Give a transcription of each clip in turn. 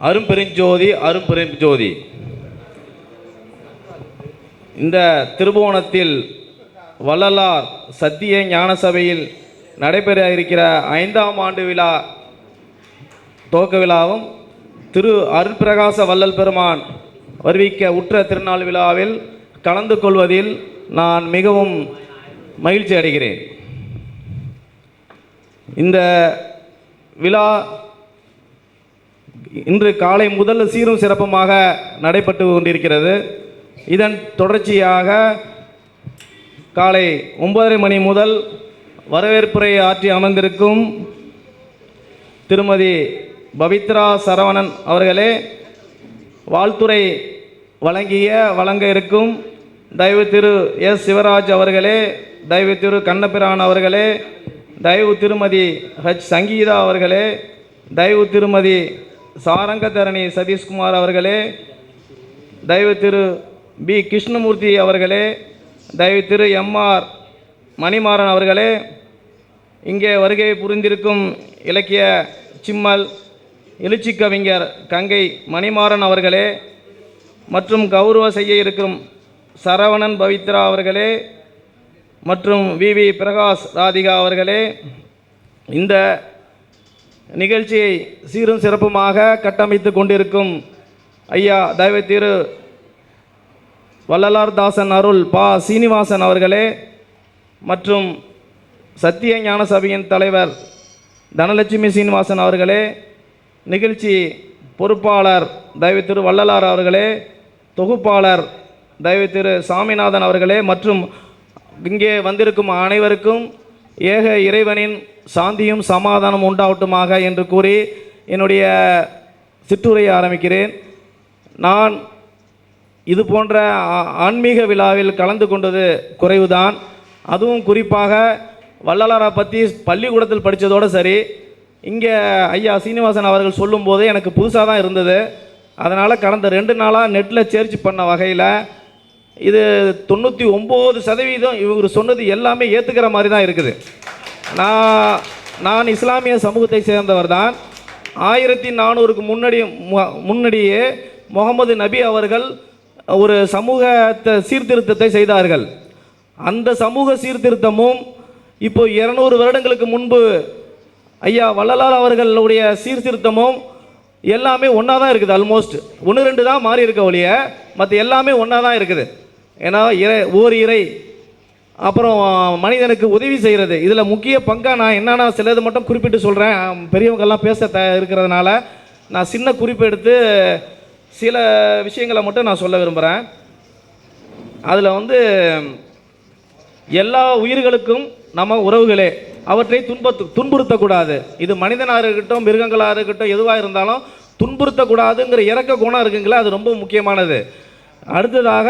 அரும்பெருஞ்சோதி அரும்பெருஞ்சோதி. இந்த திருபுவனத்தில் வள்ளலார் சத்திய ஞான சபையில் நடைபெற இருக்கிற ஐந்தாம் ஆண்டு விழா துவக்க விழாவும் திரு அருட்பிரகாச வள்ளல் பெருமான் வருவிக்க உற்ற திருநாள் விழாவில் கலந்து கொள்வதில் நான் மிகவும் மகிழ்ச்சி அடைகிறேன் இந்த விழா இன்று காலை முதல் சீரும் சிறப்புமாக நடைபெற்று கொண்டிருக்கிறது. இதன் தொடர்ச்சியாக காலை ஒன்பதரை மணி முதல் வரவேற்புரை ஆற்றி அமர்ந்திருக்கும் திருமதி பவித்ரா சரவணன் அவர்களே வாழ்த்துறை வழங்கிய வழங்க இருக்கும் தயவு திரு எஸ் சிவராஜ் அவர்களே தயவு திரு கண்ணபிரான் அவர்களே தயவு திருமதி ஹச் சங்கீதா அவர்களே தயவு திருமதி சாரங்கதரணி சதீஷ்குமார் அவர்களே தயவு திரு பி. கிருஷ்ணமூர்த்தி அவர்களே தயவு திரு எம்ஆர் மணிமாறன் அவர்களே இங்கே வருகை புரிந்திருக்கும் இலக்கிய சிம்மல் எழுச்சி கவிஞர் கங்கை மணிமாறன் அவர்களே மற்றும் கௌரவ செய்ய இருக்கும் சரவணன் பவித்ரா அவர்களே மற்றும் வி. வி. பிரகாஷ் ராதிகா அவர்களே இந்த நிகழ்ச்சியை சீரும் சிறப்புமாக கட்டமைத்து கொண்டிருக்கும் ஐயா தயவு திரு வள்ளலார் தாசன் அருள் பா சீனிவாசன் அவர்களே மற்றும் சத்திய ஞான சபையின் தலைவர் தனலட்சுமி சீனிவாசன் அவர்களே நிகழ்ச்சி பொறுப்பாளர் தயவு திரு வள்ளலார் அவர்களே தொகுப்பாளர் தயவு திரு சாமிநாதன் அவர்களே மற்றும் இங்கே வந்திருக்கும் அனைவருக்கும் ஏக இறைவனின் சாந்தியும் சமாதானம் உண்டாகட்டுமாக என்று கூறி என்னுடைய சிற்றுரையை ஆரம்பிக்கிறேன். நான் இது போன்ற ஆன்மீக விழாவில் கலந்து கொண்டது குறைவுதான். அதுவும் குறிப்பாக வள்ளலாரை பற்றி பள்ளிக்கூடத்தில் படித்ததோடு சரி இங்கே ஐயா சீனிவாசன் அவர்கள் சொல்லும்போது எனக்கு புதுசாக தான் இருந்தது. அதனால் கடந்த ரெண்டு நாளாக நெட்டில் சேர்ச் பண்ண வகையில் இது தொண்ணூற்றி ஒம்பது சதவீதம் இவர் சொன்னது எல்லாமே ஏற்றுக்கிற மாதிரி தான் இருக்குது. நான் நான் இஸ்லாமிய சமூகத்தை சேர்ந்தவர் தான் ஆயிரத்தி நானூறுக்கு முன்னாடி மு- முன்னாடியே முகமது நபி அவர்கள் ஒரு சமூகத்தை சீர்திருத்தத்தை செய்தார்கள். அந்த சமூக சீர்திருத்தமும் இப்போ இருநூறு வருடங்களுக்கு முன்பு ஐயா வள்ளலார் அவர்களுடைய சீர்திருத்தமும் எல்லாமே ஒன்றா தான் இருக்குது ஆல்மோஸ்ட் ஒன்று ரெண்டு தான் மாறி இருக்க ஒழிய மற்ற எல்லாமே ஒன்றா தான் இருக்குது. ஏன்னா இறை ஓர் இறை அப்புறம் மனிதனுக்கு உதவி செய்கிறது இதில் முக்கிய பங்காக நான் என்னென்னா சிலது மட்டும் குறிப்பிட்டு சொல்கிறேன் பெரியவங்கெல்லாம் பேச த இருக்கிறதுனால நான் சின்ன குறிப்பு எடுத்து சில விஷயங்களை மட்டும் நான் சொல்ல விரும்புகிறேன் அதில் வந்து எல்லா உயிர்களுக்கும் நம்ம உறவுகளே அவற்றை துன்பத்து துன்புறுத்தக்கூடாது. இது மனிதனாக இருக்கட்டும் மிருகங்களாக இருக்கட்டும் எதுவாக இருந்தாலும் துன்புறுத்தக்கூடாதுங்கிற இறக்க குணம் இருக்குங்களே அது ரொம்ப முக்கியமானது. அடுத்ததாக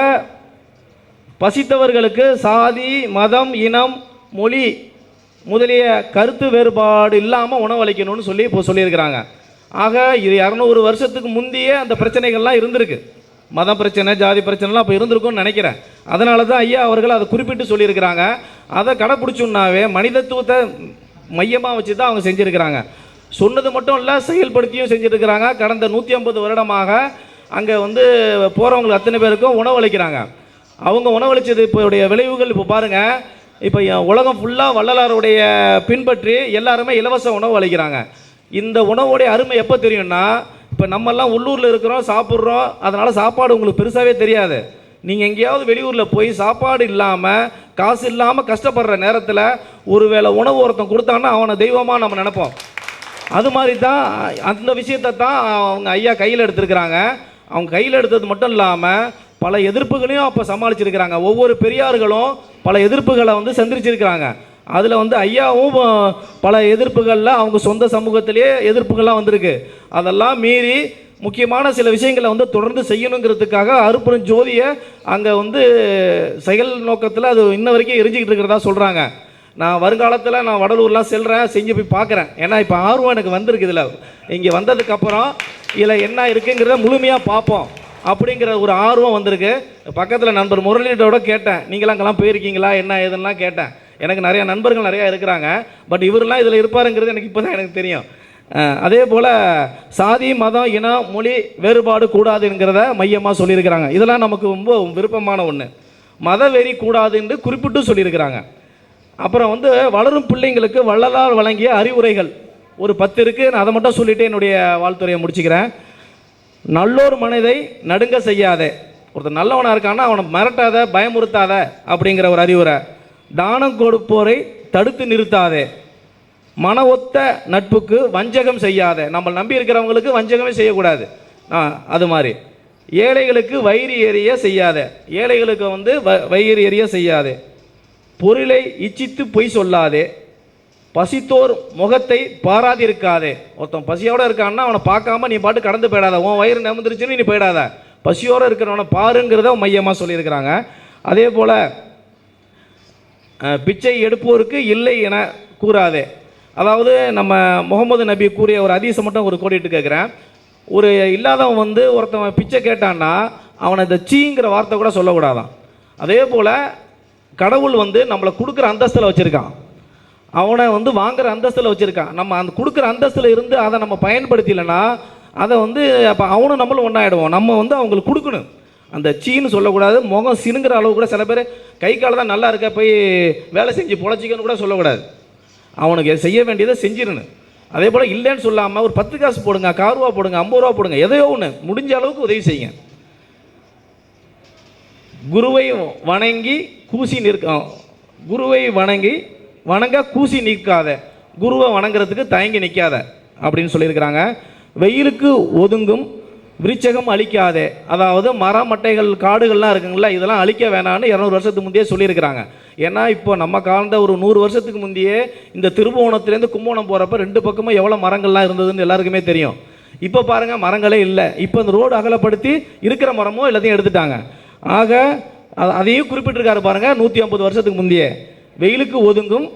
பசித்தவர்களுக்கு சாதி மதம் இனம் மொழி முதலிய கருத்து வேறுபாடு இல்லாமல் உணவளிக்கணும்னு சொல்லி இப்போ சொல்லியிருக்கிறாங்க. ஆக இது இரநூறு வருஷத்துக்கு முந்தையே அந்த பிரச்சனைகள்லாம் இருந்திருக்கு. மத பிரச்சனை ஜாதி பிரச்சனைலாம் அப்போ இருந்திருக்கும்னு நினைக்கிறேன். அதனால தான் ஐயா அவர்கள் அதை குறிப்பிட்டு சொல்லியிருக்கிறாங்க. அதை கடைப்பிடிச்சோன்னாவே மனிதத்துவத்தை மையமாக வச்சு தான் அவங்க செஞ்சுருக்கிறாங்க. சொன்னது மட்டும் இல்லை செயல்படுத்தியும் செஞ்சுருக்கிறாங்க. கடந்த நூற்றி ஐம்பது வருடமாக அங்கே வந்து போகிறவங்களுக்கு அத்தனை பேருக்கும் உணவளிக்கிறாங்க. அவங்க உணவளிச்சது இப்போ உடைய விளைவுகள் இப்போ பாருங்கள் இப்போ உலகம் ஃபுல்லாக வள்ளலாருடைய பின்பற்றி எல்லாருமே இலவச உணவு அளிக்கிறாங்க. இந்த உணவுடைய அருமை எப்போ தெரியும்னா இப்போ நம்மெல்லாம் உள்ளூரில் இருக்கிறோம் சாப்பிட்றோம் அதனால் சாப்பாடு உங்களுக்கு பெருசாகவே தெரியாது. நீங்கள் எங்கேயாவது வெளியூரில் போய் சாப்பாடு இல்லாமல் காசு இல்லாமல் கஷ்டப்படுற நேரத்தில் ஒருவேளை உணவு ஒருத்தன் கொடுத்தான்னா அவனை தெய்வமாக நம்ம நினைப்போம். அது மாதிரி தான் அந்த விஷயத்தை தான் அவங்க ஐயா கையில் எடுத்திருக்கிறாங்க. அவங்க கையில் எடுத்தது மட்டும் இல்லாமல் பல எதிர்ப்புகளையும் அப்போ சமாளிச்சிருக்கிறாங்க. ஒவ்வொரு பெரியார்களும் பல எதிர்ப்புகளை வந்து சந்திரிச்சிருக்கிறாங்க. அதில் வந்து ஐயாவும் பல எதிர்ப்புகளில் அவங்க சொந்த சமூகத்திலேயே எதிர்ப்புகள்லாம் வந்திருக்கு. அதெல்லாம் மீறி முக்கியமான சில விஷயங்களை வந்து தொடர்ந்து செய்யணுங்கிறதுக்காக அறுப்புறம் ஜோதியை அங்கே வந்து செயல் நோக்கத்தில் அது இன்ன வரைக்கும் எரிஞ்சிக்கிட்டு இருக்கிறதா சொல்கிறாங்க நான் வருங்காலத்தில் நான் வடலூர்லாம் செல்கிறேன் செஞ்சு போய் பார்க்குறேன் ஏன்னா இப்போ ஆர்வம் எனக்கு வந்திருக்கு இதில். இங்கே வந்ததுக்கப்புறம் இதில் என்ன இருக்குங்கிறத முழுமையாக பார்ப்போம் அப்படிங்கிற ஒரு ஆர்வம் வந்திருக்கு. பக்கத்தில் நண்பர் முரளியோட கேட்டேன். நீங்களாம் அங்கெல்லாம் போயிருக்கீங்களா? என்ன ஏதுன்னா கேட்டேன். எனக்கு நிறைய நண்பர்கள் நிறையா இருக்கிறாங்க. பட் இவரெல்லாம் இதில் இருப்பாருங்கிறது எனக்கு இப்போ தான் எனக்கு தெரியும். அதே போல் சாதி மதம் இனம் மொழி வேறுபாடு கூடாதுங்கிறத மையமாக சொல்லியிருக்கிறாங்க. இதெல்லாம் நமக்கு ரொம்ப விருப்பமான ஒன்று மதவெறி கூடாதுன்னு குறிப்பிட்டு சொல்லியிருக்கிறாங்க. அப்புறம் வந்து வளரும் பிள்ளைங்களுக்கு வள்ளலால் வழங்கிய அறிவுரைகள். ஒரு பத்து இருக்குது நான் அதை மட்டும் சொல்லிவிட்டு என்னுடைய வாழ்த்துறையை முடிச்சுக்கிறேன். நல்லோர் மனதை நடுங்க செய்யாதே. ஒருத்தர் நல்லவனாக இருக்கான்னா அவனை மிரட்டாத பயமுறுத்தாத அப்படிங்கிற ஒரு அறிவுரை. தானம் கொடுப்போரை தடுத்து நிறுத்தாதே. மன ஒத்த நட்புக்கு வஞ்சகம் செய்யாதே. நம்ம நம்பி இருக்கிறவங்களுக்கு வஞ்சகமே செய்யக்கூடாது. ஆ அது மாதிரி. ஏழைகளுக்கு வயிறு எறிய செய்யாத. ஏழைகளுக்கு வந்து வ வயிறு எறிய செய்யாதே. பொருளை இச்சித்து பொய் சொல்லாதே. பசித்தோர் முகத்தை பாராதிருக்காதே. ஒருத்தன் பசியோட இருக்கான்னா அவனை பார்க்காம நீ பாட்டு கடந்து போயிடாத. உன் வயிறு நிமிந்துருச்சுன்னு நீ போயிடாத. பசியோடு இருக்கிறவனை பாருங்கிறத மையமாக சொல்லியிருக்கிறாங்க. அதே போல் பிச்சை எடுப்போருக்கு இல்லை என கூறாதே. அதாவது நம்ம முகமது நபி கூறிய ஒரு அதிசம் மட்டும் ஒரு கோடிட்டு கேட்குறேன். ஒரு இல்லாதவன் வந்து ஒருத்தவன் பிச்சை கேட்டான்னா அவனை இந்த சீங்கிற வார்த்தை கூட சொல்லக்கூடாதான். அதே போல் கடவுள் வந்து நம்மளை கொடுக்குற அந்தஸ்தில் வச்சுருக்கான். அவனை வந்து வாங்குற அந்தஸ்தில் வச்சுருக்கான். நம்ம அந்த கொடுக்குற அந்தஸ்தில் இருந்து அதை நம்ம பயன்படுத்தலைன்னா அதை வந்து அப்போ அவனும் நம்மளும் ஒன்றாயிடுவோம் நம்ம வந்து அவங்களுக்கு கொடுக்கணும். அந்த சீன்னு சொல்லக்கூடாது முகம் சினுங்கிற அளவு கூட சில பேர் கை கால தான் நல்லா இருக்க போய் வேலை செஞ்சு பொழைச்சிக்கன்னு கூட சொல்லக்கூடாது. அவனுக்கு செய்ய வேண்டியதை செஞ்சிடணும். அதே போல் இல்லைன்னு சொல்லாமல் ஒரு பத்து காசு போடுங்க கால் ரூபா போடுங்க ஐம்பது ரூபா போடுங்க எதையோ ஒன்று முடிஞ்ச அளவுக்கு உதவி செய்யுங்க. குருவை வணங்கி கூசி நிற்க குருவை வணங்கி வணங்க கூசி நிற்காத குருவை வணங்குறதுக்கு தயங்கி நிற்காத அப்படின்னு சொல்லியிருக்கிறாங்க. வெயிலுக்கு ஒதுங்கும் விருச்சகம் அழிக்காதே. அதாவது மரம் மட்டைகள் காடுகள்லாம் இருக்குங்களா இதெல்லாம் அழிக்க வேணாம்னு இரநூறு வருஷத்துக்கு முந்தையே சொல்லியிருக்கிறாங்க. ஏன்னா இப்போ நம்ம காலந்த ஒரு நூறு வருஷத்துக்கு முந்தையே இந்த திருபுவனத்துலேருந்து கும்பகோணம் போகிறப்ப ரெண்டு பக்கமும் எவ்வளோ மரங்கள்லாம் இருந்ததுன்னு எல்லாருக்குமே தெரியும். இப்போ பாருங்கள் மரங்களே இல்லை. இப்போ இந்த ரோடு அகலப்படுத்தி இருக்கிற மரமும் எல்லாத்தையும் எடுத்துட்டாங்க. ஆக அதையும் குறிப்பிட்டிருக்காரு பாருங்கள் நூற்றி ஐம்பது வருஷத்துக்கு முந்தையே. வெயிலுக்கு ஒதுங்கும்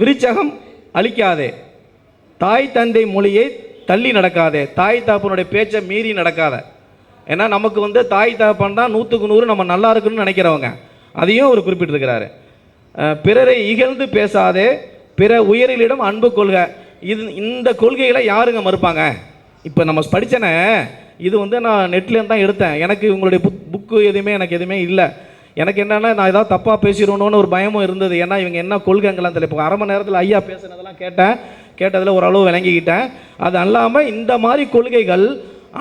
விருச்சகம் அழிக்காதே. தாய் தந்தை மொழியை தள்ளி நடக்காதே. தாய் தாப்பனுடைய பேச்சை மீறி நடக்காத. ஏன்னா நமக்கு வந்து தாய் தாப்பன் தான் நூற்றுக்கு நூறு நம்ம நல்லா இருக்குன்னு நினைக்கிறவங்க. அதையும் அவர் குறிப்பிட்டிருக்கிறாரு. பிறரை இகழ்ந்து பேசாதே. பிற உயரிலிடம் அன்பு கொள்க. இது இந்த கொள்கைகளை யாருங்க மறுப்பாங்க? இப்போ நம்ம படித்தனே இது வந்து நான் நெட்லேருந்து தான் எடுத்தேன். எனக்கு இவங்களுடைய புக் புக்கு எதுவுமே எனக்கு எதுவுமே இல்லை. எனக்கு என்னென்னா நான் ஏதாவது தப்பாக பேசிடணும்னு ஒரு பயமும் இருந்தது. ஏன்னா இவங்க என்ன கொள்கைங்களாம் தெரியல. இப்போ அரை மணி நேரத்தில் ஐயா பேசுனதெல்லாம் கேட்டேன். கேட்டதில் ஓரளவு விளங்கிக்கிட்டேன். அது அல்லாமல் இந்த மாதிரி கொள்கைகள்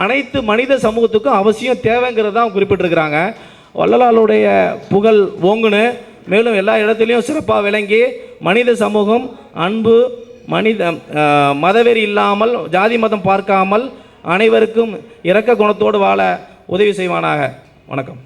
அனைத்து மனித சமூகத்துக்கும் அவசியம் தேவைங்கிறது தான் குறிப்பிட்டிருக்கிறாங்க. வள்ளலாளுடைய புகழ் ஓங்குனு மேலும் எல்லா இடத்துலையும் சிறப்பாக விளங்கி மனித சமூகம் அன்பு மனித மதவெறி இல்லாமல் ஜாதி மதம் பார்க்காமல் அனைவருக்கும் இரக்க குணத்தோடு வாழ உதவி செய்வானாக. வணக்கம்.